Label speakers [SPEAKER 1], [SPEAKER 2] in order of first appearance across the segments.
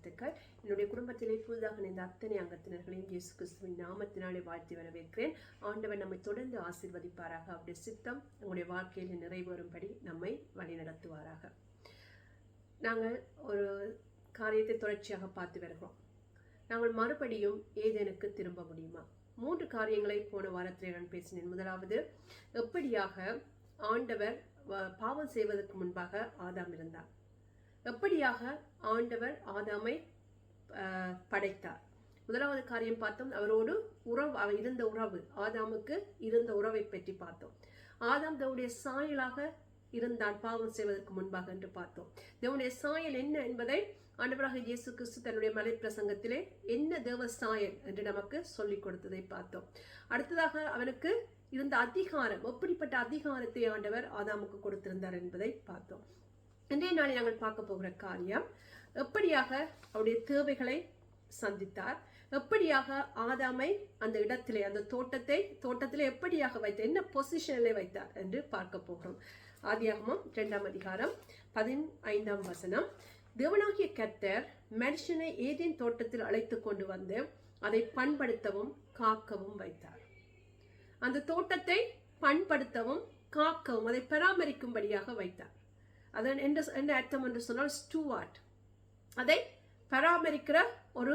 [SPEAKER 1] வாழ்த்துக்கள். என்னுடைய குடும்பத்திலே புதிதாக இணைந்த அத்தனை அங்கத்தினர்களையும் இயேசு கிறிஸ்துவின் நாமத்தினாலே வாழ்த்தி வரவேற்கிறேன். ஆண்டவன் நம்மை தொடர்ந்து ஆசிர்வதிப்பாராக. அவருடைய சித்தம் உங்களுடைய வாழ்க்கையில் நிறைவேறும்படி நம்மை வழிநடத்துவாராக. நாங்கள் ஒரு காரியத்தை தொடர்ச்சியாக பார்த்து வருகிறோம். நாங்கள் மறுபடியும் ஏதேனுக்கு திரும்ப முடியுமா? மூன்று காரியங்களை போன வாரத்தில் நான் பேசினேன். முதலாவது எப்படியாக ஆண்டவர் வ- பாவம் செய்வதற்கு முன்பாக ஆதாம் இருந்தார்? எப்படியாக ஆண்டவர் ஆதாமை படைத்தார்? முதலாவது காரியம் பார்த்தோம் அவரோடு உறவு அவர் இருந்த உறவு ஆதாமுக்கு இருந்த உறவை பற்றி பார்த்தோம். ஆதாம் தன்னுடைய சாயலாக இருந்தான் பாவம் செய்வதற்கு முன்பாக என்று பார்த்தோம். தேவனுடைய சாயல் என்ன என்பதை ஆண்டவராக இயேசு கிறிஸ்து தன்னுடைய மலை பிரசங்கத்திலே என்ன தேவ சாயல் என்று நமக்கு சொல்லிக் கொடுத்ததை பார்த்தோம். அடுத்ததாக அவனுக்கு இருந்த அதிகாரம் எப்படிப்பட்ட அதிகாரத்தை ஆண்டவர் ஆதாமுக்கு கொடுத்திருந்தார் என்பதை பார்த்தோம். இன்றைய நாளில் நாங்கள் பார்க்க போகிற காரியம் எப்படியாக அவருடைய தேவைகளை சந்தித்தார் எப்படியாக ஆதாமை அந்த இடத்திலே அந்த தோட்டத்தை தோட்டத்திலே எப்படியாக வைத்தார் என்ன பொசிஷனிலே வைத்தார் என்று பார்க்க போகிறோம். ஆதியாகமம் இரண்டாம் அதிகாரம் பதினைந்தாம் வசனம். தேவனாகிய கர்த்தர் மனுஷனை ஏதேன் தோட்டத்தில் அழைத்து கொண்டு வந்து அதை பண்படுத்தவும் காக்கவும் வைத்தார். அந்த தோட்டத்தை பண்படுத்தவும் காக்கவும் அதை பராமரிக்கும்படியாக வைத்தார். அதன் என்ன என்ன அர்த்தம் என்று சொன்னால் ஸ்டூவார்ட் அதை பராமரிக்கிற ஒரு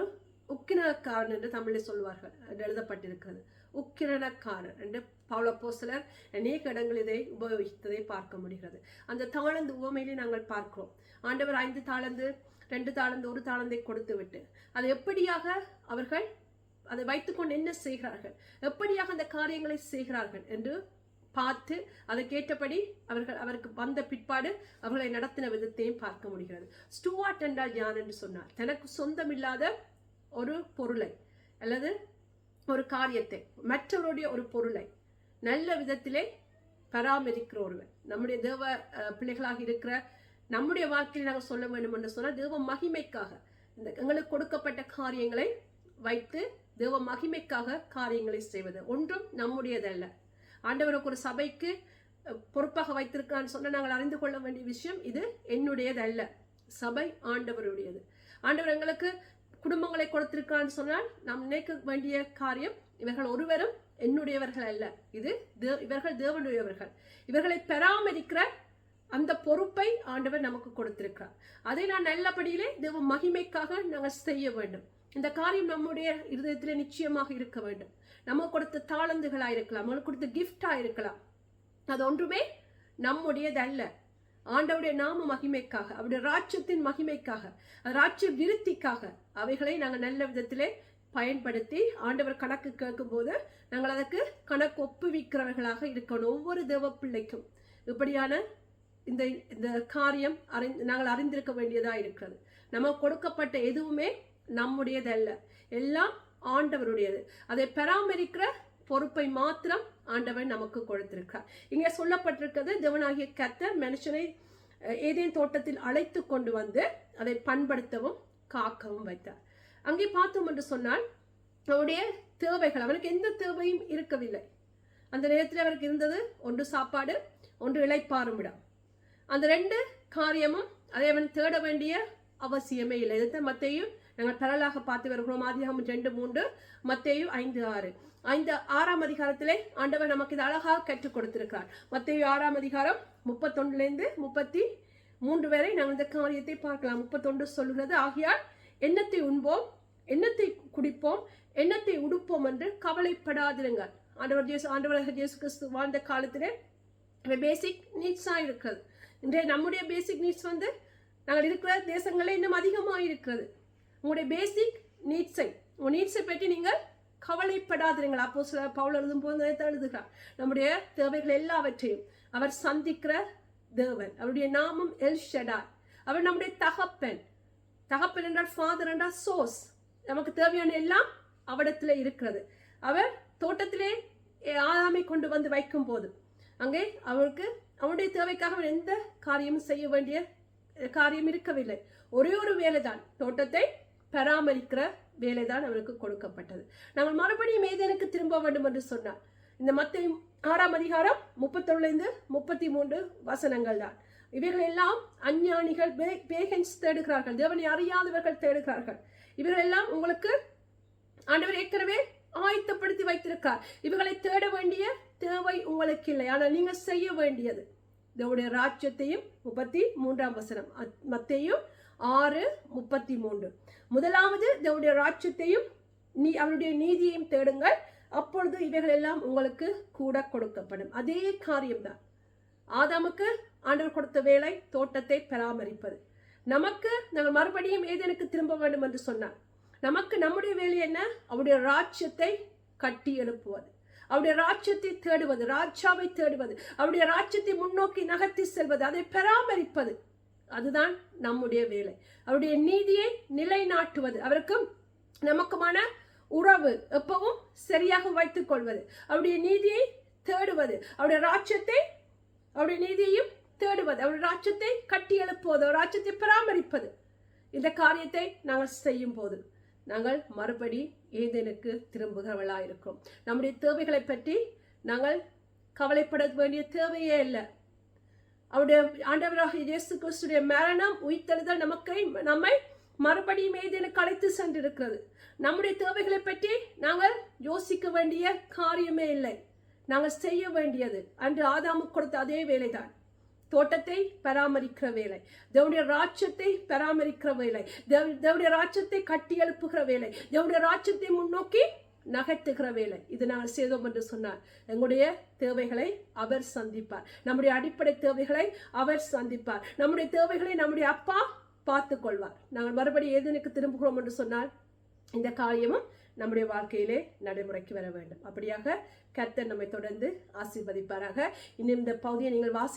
[SPEAKER 1] உக்கிரணக்காரன் என்று தமிழில் சொல்வார்கள் என்று எழுதப்பட்டிருக்கிறது. உக்கிரணக்காரர் என்று பவுலப்போஸ்தலர் அநேக இடங்கள் இதை உபயோகித்ததை பார்க்க முடிகிறது. அந்த தாளந்து உவமையிலே நாங்கள் பார்க்கிறோம். ஆண்டவர் ஐந்து தாளந்து ரெண்டு தாளந்து ஒரு தாளந்தை கொடுத்து விட்டு அது எப்படியாக அவர்கள் அதை வைத்துக்கொண்டு என்ன செய்கிறார்கள்? எப்படியாக அந்த காரியங்களை செய்கிறார்கள் என்று பார்த்து அதற்கேற்றபடி அவர்கள் அவருக்கு வந்த பிற்பாடு அவர்களை நடத்தின விதத்தையும் பார்க்க முடிகிறது. ஸ்டூவார்ட் என்றால் யான் என்று சொன்னார். தனக்கு சொந்தமில்லாத ஒரு பொருளை அல்லது ஒரு காரியத்தை மற்றவருடைய ஒரு பொருளை நல்ல விதத்திலே பராமரிக்கிற ஒருவன். நம்முடைய தேவ பிள்ளைகளாக இருக்கிற நம்முடைய வாழ்க்கையில் நாங்கள் சொல்ல வேண்டும் என்று சொன்னால் தேவ மகிமைக்காக இந்த எங்களுக்கு கொடுக்கப்பட்ட காரியங்களை வைத்து தேவ மகிமைக்காக காரியங்களை செய்வது. ஒன்றும் நம்முடையதல்ல. ஆண்டவருக்கு ஒரு சபைக்கு பொறுப்பாக வைத்திருக்கான்னு சொன்ன நாங்கள் அறிந்து கொள்ள வேண்டிய விஷயம் இது என்னுடையதல்ல. சபை ஆண்டவருடையது. ஆண்டவர் எங்களுக்கு குடும்பங்களை கொடுத்திருக்கான்னு சொன்னால் நாம் நினைக்க வேண்டிய காரியம் இவர்கள் ஒருவரும் என்னுடையவர்கள் அல்ல. இது தே- இவர்கள் தேவனுடையவர்கள். இவர்களை பராமரிக்கிற அந்த பொறுப்பை ஆண்டவர் நமக்கு கொடுத்திருக்கிறார். அதை நான் நல்லபடியிலே தேவ மகிமைக்காக நாங்கள் செய்ய வேண்டும். இந்த காரியம் நம்முடைய இருதயத்தில் நிச்சயமாக இருக்க வேண்டும். நம்ம கொடுத்த தாளந்துகளாக இருக்கலாம் நம்மளுக்கு கொடுத்த கிஃப்டாக இருக்கலாம். அது ஒன்றுமே நம்முடையதல்ல. ஆண்டவருடைய நாம மகிமைக்காக அவருடைய ராஜ்யத்தின் மகிமைக்காக ராஜ்ய விருத்திக்காக அவைகளை நாங்கள் நல்ல விதத்திலே பயன்படுத்தி ஆண்டவர் கணக்கு கேட்கும்போது நாங்கள் அதற்கு கணக்கு ஒப்புவிக்கிறவர்களாக இருக்கணும் ஒவ்வொரு தேவ பிள்ளைக்கும் இப்படியான இந்த இந்த காரியம் அறிந்து நாங்கள் அறிந்திருக்க வேண்டியதாக இருக்கிறது. நமக்கு கொடுக்கப்பட்ட எதுவுமே நம்முடையதல்ல. எல்லாம் ஆண்டவருடையது. அதை பராமரிக்கிற பொறுப்பை மாத்திரம் ஆண்டவன் நமக்கு கொடுத்திருக்கிறார் இங்கே சொல்லப்பட்டிருக்கிறது தேவனாகிய கத்தர் மனுஷனை ஏதேன் தோட்டத்தில் அழைத்து கொண்டு வந்து அதை பண்படுத்தவும் காக்கவும் வைத்தார். அங்கே பார்த்தோம் என்று சொன்னால் அவருடைய தேவைகள் அவனுக்கு எந்த தேவையும் இருக்கவில்லை. அந்த நேரத்தில் அவருக்கு இருந்தது ஒன்று சாப்பாடு ஒன்று இழைப்பாரும் இடம். அந்த ரெண்டு காரியமும் அதை அவன் தேட வேண்டிய அவசியமே இல்லை. இதை மத்தையும் நாங்கள் பரலாக பார்த்து வருகிறோம். ஆதியாகமம் ரெண்டு மூன்று மத்தேயு ஐந்து ஆறு. ஐந்து ஆறாம் அதிகாரத்திலே ஆண்டவர் நமக்கு இது அழகாக கற்றுக் கொடுத்திருக்கிறார். மத்தேயு ஆறாம் அதிகாரம் முப்பத்தொன்னுலேருந்து முப்பத்தி மூன்று வரை நாங்கள் இந்த காரியத்தை பார்க்கலாம். முப்பத்தொன்று சொல்கிறது ஆகையால் எண்ணத்தை உண்போம் எண்ணத்தை குடிப்போம் எண்ணத்தை உடுப்போம் என்று கவலைப்படாதிருங்கள். ஆண்டவர் ஜேசு ஆண்டவர் ஜேசு கிறிஸ்து வாழ்ந்த காலத்திலே பேசிக் நீட்ஸாக இருக்கிறது. இன்றைய நம்முடைய பேசிக் நீட்ஸ் வந்து நாங்கள் இருக்கிற தேசங்களே இன்னும் அதிகமாக இருக்கிறது உங்களுடைய பேசிக் நீட்ஸை உங்கள் நீட்ஸை பற்றி நீங்கள் கவலைப்படாதீர்கள் அப்போ சில பவுல் எழுதும் போது எழுதுகிறார். நம்முடைய தேவைகள் எல்லாவற்றையும் அவர் சந்திக்கிற தேவன். அவருடைய நாமம் எல் ஷெடார் அவர் நம்முடைய தகப்பன். தகப்பன் என்றால் ஃபாதர் என்றால் சோர்ஸ் நமக்கு தேவையான எல்லாம் அவடத்தில் இருக்கிறது. அவர் தோட்டத்திலே ஆதாமை கொண்டு வந்து வைக்கும் போது அங்கே அவருக்கு அவனுடைய தேவைக்காக அவர் எந்த காரியமும் செய்ய வேண்டிய காரியம் இருக்கவில்லை. ஒரே ஒரு வேலை தான் தோட்டத்தை பராமரிக்கிற வேலைதான் அவருக்கு கொடுக்கப்பட்டது. நாங்கள் மறுபடியும் ஏதேனுக்கு திரும்ப வேண்டும் என்று சொன்னார். இந்த மத்திய ஆறாம் அதிகாரம் முப்பத்தொழுந்து முப்பத்தி மூன்று வசனங்கள் தான். இவைகள் எல்லாம் அஞ்ஞானிகள் பேகன்ஸ் தேடுகிறார்கள். தேவனை அறியாதவர்கள் தேடுகிறார்கள். இவர்கள் எல்லாம் உங்களுக்கு ஆண்டவர் ஏற்கனவே ஆயத்தப்படுத்தி வைத்திருக்கார். இவர்களை தேட வேண்டிய தேவை உங்களுக்கு இல்லை. ஆனால் நீங்கள் செய்ய வேண்டியது. இதோடைய ராஜ்யத்தையும் முப்பத்தி மூன்றாம் வசனம் மத்தையும் ஆறு முப்பத்தி மூன்று முதலாவது தேவனுடைய ராஜ்யத்தையும் நீ அவருடைய நீதியையும் தேடுங்கள். அப்பொழுது இவைகள் எல்லாம் உங்களுக்கு கூட கொடுக்கப்படும். அதே காரியம்தான். ஆதாமுக்கு ஆண்டவர் கொடுத்த வேலை தோட்டத்தை பராமரிப்பது. நமக்கு நாங்கள் மறுபடியும் ஏதேனுக்கு திரும்ப வேண்டும் என்று சொன்னார் நமக்கு நம்முடைய வேலை என்ன? அவருடைய ராஜ்யத்தை கட்டி எழுப்புவது. அவருடைய ராஜ்யத்தை தேடுவது ராஜாவை தேடுவது. அவருடைய ராஜ்யத்தை முன்னோக்கி நகர்த்தி செல்வது அதை பராமரிப்பது. அதுதான் நம்முடைய வேலை. அவருடைய நீதியை நிலைநாட்டுவது அவருக்கும் நமக்குமான உறவு எப்பவும் சரியாக வைத்துக் கொள்வது. அவருடைய நீதியை தேடுவது அவருடைய ராட்சத்தை அவருடைய நீதியையும் தேடுவது அவருடைய ராட்சத்தை கட்டி எழுப்புவது அவர் பராமரிப்பது. இந்த காரியத்தை நாங்கள் செய்யும் போது நாங்கள் மறுபடி ஏதேனுக்கு திரும்புகிறவர்களாக இருக்கிறோம் நம்முடைய தேவைகளை பற்றி நாங்கள் கவலைப்பட வேண்டிய தேவையே இல்லை. அவருடைய ஆண்டவராக இயேசு கிறிஸ்துடைய மரணம் உயிர்த்தெழுதல் நமக்கு நம்மை மறுபடியும் ஏதேனுக்கு அழைத்து சென்றிருக்கிறது. நம்முடைய தேவைகளை பற்றி நாங்கள் யோசிக்க வேண்டிய காரியமே இல்லை. நாங்கள் செய்ய வேண்டியது அன்று ஆதாமு கொடுத்த அதே வேலைதான். தோட்டத்தை பராமரிக்கிற வேலை தேவனுடைய ராஜ்யத்தை பராமரிக்கிற வேலை தேவ- தேவனுடைய ராஜ்யத்தை கட்டி எழுப்புகிற வேலை தேவனுடைய ராஜ்யத்தை முன்னோக்கி நகர்த்துகிற வேலை. இது நாங்கள் செய்தோம் என்று சொன்னார். எங்களுடைய தேவைகளை அவர் சந்திப்பார். நம்முடைய அடிப்படை தேவைகளை அவர் சந்திப்பார். நம்முடைய தேவைகளை நம்முடைய அப்பா பார்த்து கொள்வார். நாங்கள் மறுபடி ஏதனுக்கு திரும்புகிறோம் என்று சொன்னால் இந்த காரியமும் நம்முடைய வாழ்க்கையிலே நடைமுறைக்கு வர வேண்டும். அப்படியாக கர்த்தர் நம்மை தொடர்ந்து ஆசீர்வதிப்பாராக. இன்னும் இந்த பகுதியை நீங்கள் வாசி